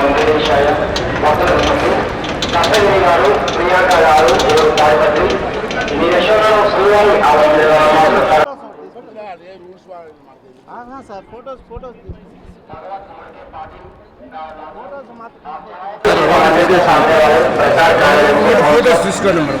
వెంకటేశాయ photos తీసుకోండి madam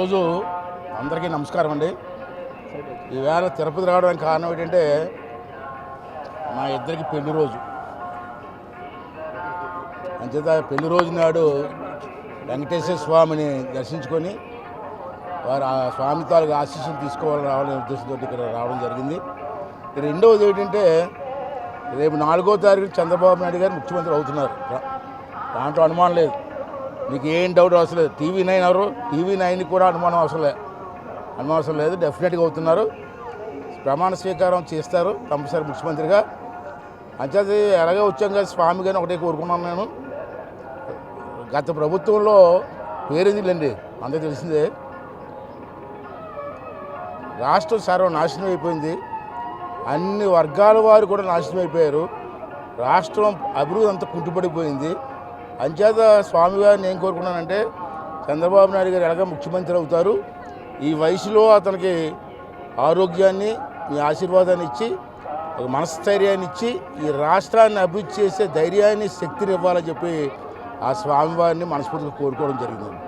ఈరోజు అందరికీ నమస్కారం అండి. ఈవేళ తిరుపతి రావడానికి కారణం ఏంటంటే మా ఇద్దరికి పెళ్ళి రోజు. అంచేత పెళ్ళి రోజు నాడు వెంకటేశ్వర స్వామిని దర్శించుకొని వారు ఆ స్వామి తాలూకు ఆశీస్సులు తీసుకోవాలని రావాలనే ఉద్దేశంతో ఇక్కడ రావడం జరిగింది. రెండవది ఏంటంటే రేపు నాలుగో తారీఖు చంద్రబాబు నాయుడు గారు ముఖ్యమంత్రి అవుతున్నారు. దాంట్లో అనుమానం లేదు. మీకు ఏం డౌట్ అవసరం లేదు. టీవీ నైన్ ఎవరు? టీవీ నైన్ కూడా అనుమానం అవసరం లేదు అనుమానం అవసరం లేదు. డెఫినెట్గా అవుతున్నారు. ప్రమాణ స్వీకారం చేస్తారు కంపల్సరీ ముఖ్యమంత్రిగా. అంచేది ఎలాగే వచ్చాం కదా స్వామి గారిని ఒకటే కోరుకున్నాను నేను. గత ప్రభుత్వంలో పేరెందులండి అందరికీ తెలిసిందే. రాష్ట్రం సర్వనాశనం అయిపోయింది. అన్ని వర్గాల వారు కూడా నాశనం అయిపోయారు. రాష్ట్రం అభివృద్ధి అంతా కుంటుపడిపోయింది. అంచేత స్వామివారిని ఏం కోరుకున్నానంటే చంద్రబాబు నాయుడు గారు ఎలాగ ముఖ్యమంత్రి అవుతారు ఈ వయసులో అతనికి ఆరోగ్యాన్ని మీ ఆశీర్వాదాన్ని ఇచ్చి ఒక మనస్థైర్యాన్ని ఇచ్చి ఈ రాష్ట్రాన్ని అభివృద్ధి చేసే ధైర్యాన్ని శక్తిని ఇవ్వాలని చెప్పి ఆ స్వామివారిని మనస్ఫూర్తిగా కోరుకోవడం జరిగింది.